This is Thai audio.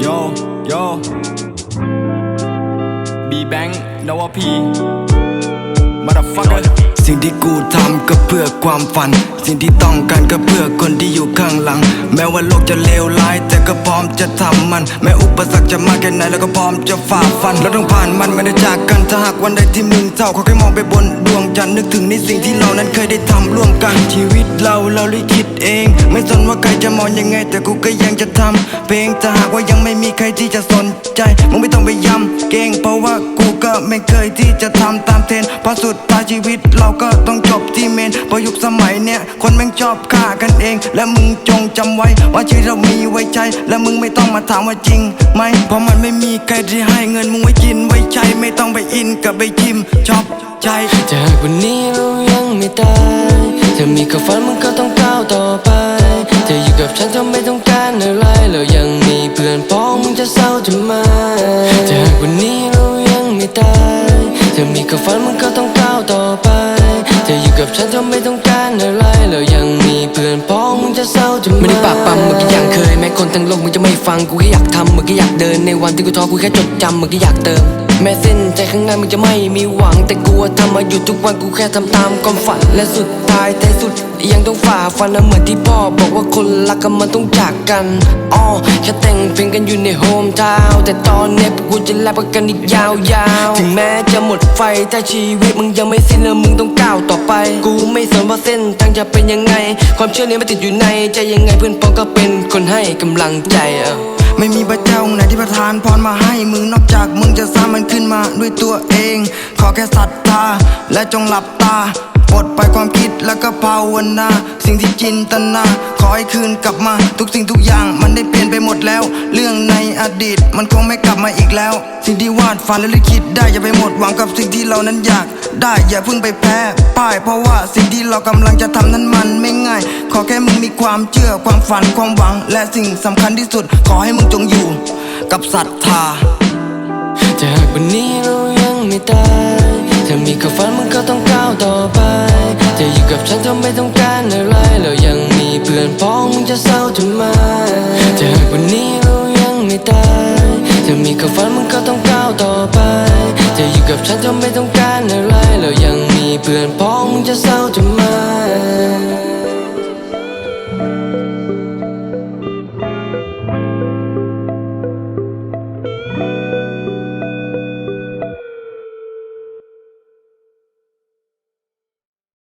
โยโยบีแบงค์นวพีมาดฟักสิ่งที่กูทำก็เพื่อความฝัน สิ่งที่ต้องการก็เพื่อคนที่อยู่ข้างหลัง แม้ว่าโลกจะเลวร้าย แต่ก็พร้อมจะทำมัน แม้อุปสรรคจะมากแค่ไหนแล้วก็พร้อมจะฝ่าฟันเราต้องผ่านมันไม่ได้จากกันถ้าหากวันใดที่มึงเศร้าขอแค่มองไปบนดวงจันทร์นึกถึงในสิ่งที่เรานั้นเคยได้ทำร่วมกันชีวิตเราเราลิขิตเอง ไม่สนว่าใครจะมองยังไง แต่กูก็ยังจะทำเพลงถ้าหากว่ายังไม่มีใครที่จะสนใจมึงไม่ต้องไปย้ำเก่งเพราะว่ากูก็ไม่เคยที่จะทำตามเทรนเพราะสุดท้ายชีวิตเราก็ต้องจบที่เมนเพราะยุคสมัยเนี้ยคนแม่งชอบฆ่ากันเอง และมึงจงจำไว้ ว่าชีวิตเรามีไว้ใช้ และมึงไม่ต้องมาถามว่าจริงไหมเพราะมันไม่มีใครที่ให้เงินมึงไว้กินไว้ใช้ไม่ต้องไปอินกับไปจิมชอบใจจากวันนี้เรายังไม่ตายถ้ามีความฝันมันก็ต้องก้าวต่อไปเธออยู่กับฉันเธอไม่ต้องการอะไรเรายังมีเพื่อนพ้องมึงจะเศร้าทำไมจากวันนี้เรายังไม่ตายถ้ามีความฝันมันก็ต้องก้าวต่อไป เธออยู่กับฉันเธอไม่ต้องการอะไรเรายังมีเพื่อนพ้องมึงจะเศร้าทำไมไม่ได้ปากปั๊มเมื่อกี้อย่างเคยแม้คนทั้งโลกมึงจะไม่ฟังกูแค่อยากทำเมื่อกี้อยากเดินในวันที่กูท้อกูแค่จดจำเมื่อกี้อยากเติมแม้เส้นใจข้างในมึงจะไม่มีหวังแต่กูอะทำมาอยู่ทุกวันกูแค่ทำตามความฝันและสุดท้ายท้ายสุดยังต้องฝ่าฟันนะเหมือนที่พ่อบอกว่าคนรักกันมันต้องจากกันอ๋อแค่แต่งเพลงกันอยู่ในโฮมทาวน์แต่ตอนเนี้ยพวกกูจะแลกกันอีกยาวๆ ถึงแม้จะหมดไฟถ้าชีวิตมึงยังไม่สิ้นแล้วมึงต้องก้าวต่อไป กูไม่สนว่าเส้นทางจะเป็นยังไง ความเชื่อนี้มันติดอยู่ในใจยังไงเพื่อนพ้องก็เป็นคนให้กำลังใจอะไม่มีพระเจ้าองค์ไหนที่ประทานพรมาให้มึงนอกจากมึงจะสร้างมันขึ้นมาด้วยตัวเอง ขอแค่ศรัทธาและจงหลับตาปลดปล่อยความคิดแล้วก็ภาวนา สิ่งที่จินตนา ขอให้คืนกลับมา ทุกสิ่งทุกอย่างมันได้เปลี่ยนไปหมดแล้ว เรื่องในอดีตมันคงไม่กลับมาอีกแล้ว สิ่งที่วาดฝันและลิขิตได้อย่าไปหมดหวังกับสิ่งที่เรานั้นอยาก ได้อย่าเพิ่งไปแพ้ป้ายเพราะว่าสิ่งที่เรากำลังจะทำนั้นมันไม่ง่าย ขอแค่มึงมีความเชื่อความฝันความหวัง และสิ่งสำคัญที่สุด ขอให้มึงจงอยู่ กับศรัทธาจากวันนี้เรายังไม่ตาย ถ้ามีความฝันมันก็ต้องก้าวต่อไปจะอยู่กับฉันทำไมต้องการอะไรแล้วยังมีเพื่อนพ้องมึงจะเศร้าทำไมจากวันนี้เรายังไม่ตายถ้ามีความฝันมันก็ต้องก้าวต่อไปจะอยู่กับฉันทำไมต้องการอะไรแล้วยังมีเพื่อนพ้องมึงจะเศร้าทำไม